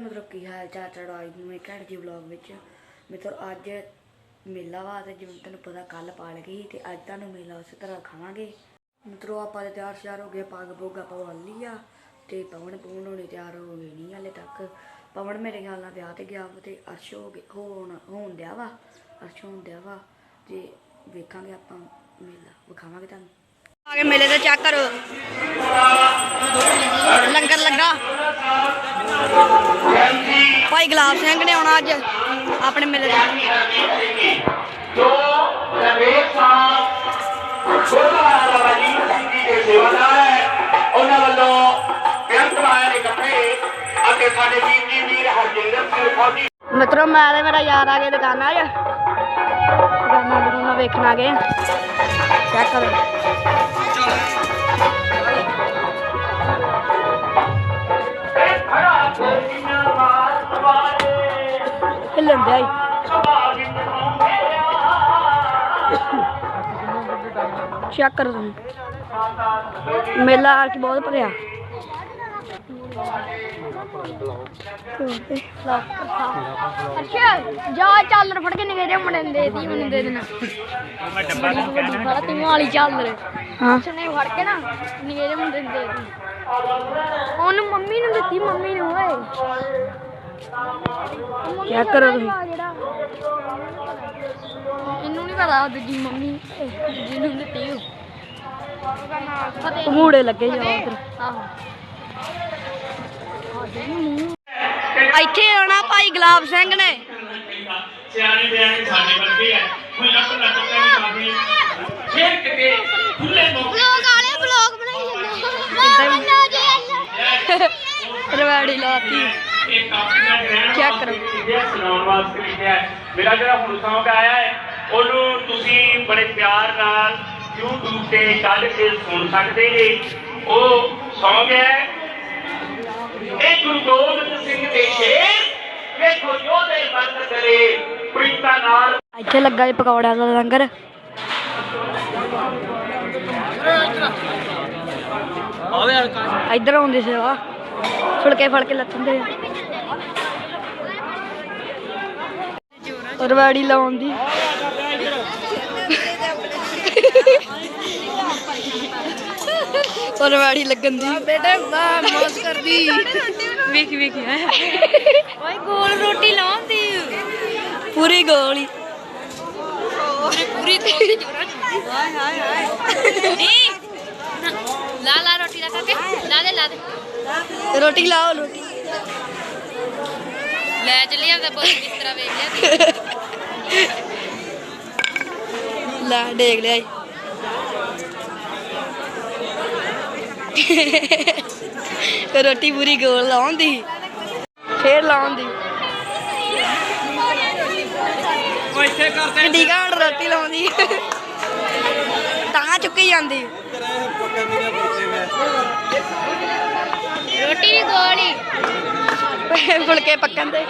ਮਤਲਬ ਕੀ ਹਾਲ ਚਾਲ ਚੜਾਈ ਨੂੰ ਇੱਕ ਘੰਟੇ ਵਲੌਗ ਵਿੱਚ ਮਤਲਬ ਅੱਜ ਮੇਲਾ ਵਾ ਤੇ ਜਿਵੇਂ ਤੁਹਾਨੂੰ ਪਤਾ ਕੱਲ ਪਾਲ ਗਈ ਤੇ ਅੱਜ ਤੁਹਾਨੂੰ ਮੇਲਾ ਉਸੇ ਤਰ੍ਹਾਂ ਖਾਵਾਂਗੇ ਮਤਲਬ ਆਪਾਂ ਤੇ ਤਿਆਰ ਸ਼ਿਆਰ ਹੋ ਗਏ ਪੱਗ ਪੁੱਗ ਆਪਾਂ ਬੰਨ ਲਈ ਆ ਤੇ ਪਵਨ ਪੂਨ ਹੋਣੇ ਤਿਆਰ ਹੋ ਗਏ ਨਹੀਂ ਹਾਲੇ ਤੱਕ। ਪਵਨ ਮੇਰੇ ਖਿਆਲ ਨਾਲ ਵਿਆਹ ਤੇ ਗਿਆ ਵਾ ਤੇ ਅਰਸ਼ ਹੋ ਗਿਆ ਹੋਣ ਹੋਣ ਦਿਆ ਵਾ, ਅਰਸ਼ ਹੋਣ ਦਿਆ ਵਾ ਤੇ ਵੇਖਾਂਗੇ ਆਪਾਂ ਮੇਲਾ, ਵਿਖਾਵਾਂਗੇ ਤੁਹਾਨੂੰ। ਆ ਕੇ ਮੇਲੇ ਤੇ ਚੈੱਕ ਕਰੋ ਲੰਗਰ ਲੱਗਾ। ਭਾਈ ਗੁਲਾਬ ਸਿੰਘ ਨੇ ਆਉਣਾ ਅੱਜ ਆਪਣੇ ਮੇਲੇ ਤੇ। ਜੋ ਰਮੇਸ਼ ਸਾਹਿਬ ਗੁਰਦੁਆਰਾ ਬਾਬਾ ਜੀ ਸਿੰਘ ਜੀ ਦੇ ਸੇਵਾਦਾਰ ਹੈ ਉਹਨਾਂ ਵੱਲੋਂ ਬੇਅੰਤ ਮਾਇਆ ਦੇ ਕੱਪੜੇ ਅਤੇ ਸਾਡੇ ਵੀਰ ਜੀ ਵੀਰ ਹਰਜਿੰਦਰ ਸਿੰਘ ਫੌਜੀ। ਮਿੱਤਰੋ ਮੈਂ ਤੇ ਮੇਰਾ ਯਾਰ ਆ ਗਏ ਦੁਕਾਨਾਂ 'ਚ। ਦੁਕਾਨਾਂ ਦੁਕਾਨਾਂ ਵੇਖਣ ਆ ਗਏ। ਚੈੱਕ ਕਰੋ। ਹਿੱਲਣ ਦਿਆ ਈ। ਸੁਭਾਗ ਨੂੰ ਮੇਰਾ ਚੈੱਕ ਕਰੋ ਤੁਸੀਂ। ਮੇਲਾ ਆ ਕੇ ਬਹੁਤ ਭਰਿਆ। ਅੱਛਾ ਜਾ ਚਾਲਰ ਫੜ ਕੇ ਨਿਕਲੇ ਮੁੰਡੇ ਨੂੰ ਦੇ ਦੀ ਮੈਨੂੰ ਦੇ ਦੇਣਾ। ਮੈਂ ਡੱਬਾ ਤਾਂ ਕਹਿਣਾ ਤੂੰ ਵਾਲੀ ਚਾਲਰ। ਹਾਂ। ਉਸਨੇ ਫੜ ਕੇ ਨਾ ਨਿਕਲੇ ਮੁੰਡੇ ਨੂੰ ਦੇ ਦੀ ਉਹਨੂੰ ਮੰਮੀ ਨੂੰ ਦਿੱਤੀ ਮੰਮੀ ਨੂੰ ਓਏ। ਦਾ ਕਰੋ ਤੁਸੀਂ। ਇਹਨੂੰ ਨਹੀਂ ਪਤਾ ਉਹ ਦੂਜੀ ਮੰਮੀ ਜਿਹਨੂੰ ਦਿੱਤੀ ਉਹ ਭਮੂੜੇ ਲੱਗੇ ਜਾ ਉਧਰ ਆਹੋ ਇੱਥੇ ਆਉਣਾ ਭਾਈ ਗੁਲਾਬ ਸਿੰਘ ਨੇ ਸਿਆਣੇ ਬਿਆਣੇ ਸਾਡੇ ਵਰਗੇ ਆ ਕੋਈ ਲੱਕ ਲੱਕ ਕਹਿ ਮਾਰਦੀ ਫੇਰ ਕਿਤੇ ਖੁੱਲੇ ਮੌਕੇ ਬਲੌਗ ਵਾਲੇ ਬਲੌਗ ਬਣਾਈ ਜਾਂਦੇ ਰਵਾੜੀ ਲਾਤੀ ਇਹ ਕਾਪੀ ਦਾ ਗ੍ਰਹਿਣ ਚੈੱਕ ਕਰੋ। ਇਹ ਸੁਣਾਉਣ ਵਾਸਤੇ ਲਿਖਿਆ ਹੈ ਮੇਰਾ ਜਿਹੜਾ ਹੁਣ ਸੌਂਗ ਆਇਆ ਹੈ ਉਹਨੂੰ ਤੁਸੀਂ ਬੜੇ ਪਿਆਰ ਨਾਲ YouTube ਤੇ ਕੱਢ ਕੇ ਸੁਣ ਸਕਦੇ ਜੀ। ਉਹ ਸੌਂਗ ਹੈ ਇਹ ਗੁਰੂ ਗੋਬਿੰਦ ਸਿੰਘ ਦੇ ਸ਼ੇਰ। ਵੇਖੋ ਯੋਧੇ ਬੰਦ ਕਰੇ ਪ੍ਰੀਤਾ ਨਾਲ। ਇੱਥੇ ਲੱਗਾ ਪਕੌੜਿਆਂ ਦਾ ਲੰਗਰ। ਇੱਧਰ ਆਉਂਦੀ ਸੇਵਾ। ਫੁਲਕੇ ਫੜ ਕੇ ਲੱਥਣ ਦੇ ਰਵਾੜੀ ਲਾਉਣ ਦੀ। ਰਵਾੜੀ ਲੱਗਣ ਦੀ। ਬੇਟੇ ਮੌਜ ਕਰਦੀ। ਵੇਖ ਵੇਖ। ਓਏ ਗੋਲ ਰੋਟੀ ਲਾਉਂਦੀ ਪੂਰੀ ਗੋਲੀ ਪੂਰੀ ਤੇ ਹਾਏ ਹਾਏ ਹਾਏ। ਨਹੀਂ ਲਾ ਲਾ ਰੋਟੀ ਦਾ ਕਾਕੇ ਲਾ ਦੇ। ਲਾ ਦੇ ਰੋਟੀ ਲਾਓ ਰੋਟੀ। ਲੈ ਚੱਲੀ ਆਪਦਾ ਬੋਲ ਕਿਸ ਤਰ੍ਹਾਂ ਵੇਖ ਲਿਆ। ਲੈ ਡੇਗ ਲਿਆ ਈ। ਰੋਟੀ ਪੂਰੀ ਗੋਲ ਲਾਉਂਦੀ ਫੇਰ ਲਾਉਂਦੀ ਕਿੱਡੀ ਘਾਣ ਰੋਟੀ ਲਾਉਂਦੀ। ਤਾਂ ਚੁੱਕੀ ਜਾਂਦੀ। ਰੋਟੀ ਵੀ ਗੋਲੀ। ਫੁਲਕੇ ਪੱਕਣ ਦੇ।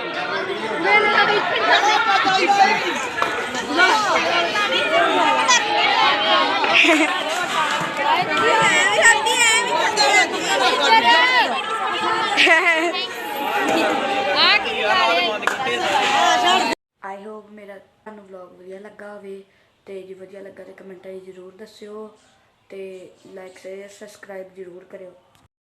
ਆਈ ਹੋਪ ਮੇਰਾ ਤੁਹਾਨੂੰ ਵਲੌਗ ਵਧੀਆ ਲੱਗਾ ਹੋਵੇ। ਤੇ ਜੇ ਵਧੀਆ ਲੱਗਾ ਤੇ ਕਮੈਂਟਾਂ 'ਚ ਜ਼ਰੂਰ ਦੱਸਿਓ ਤੇ ਲਾਈਕ ਸ਼ੇਅਰ ਸਬਸਕ੍ਰਾਈਬ ਜ਼ਰੂਰ ਕਰਿਓ।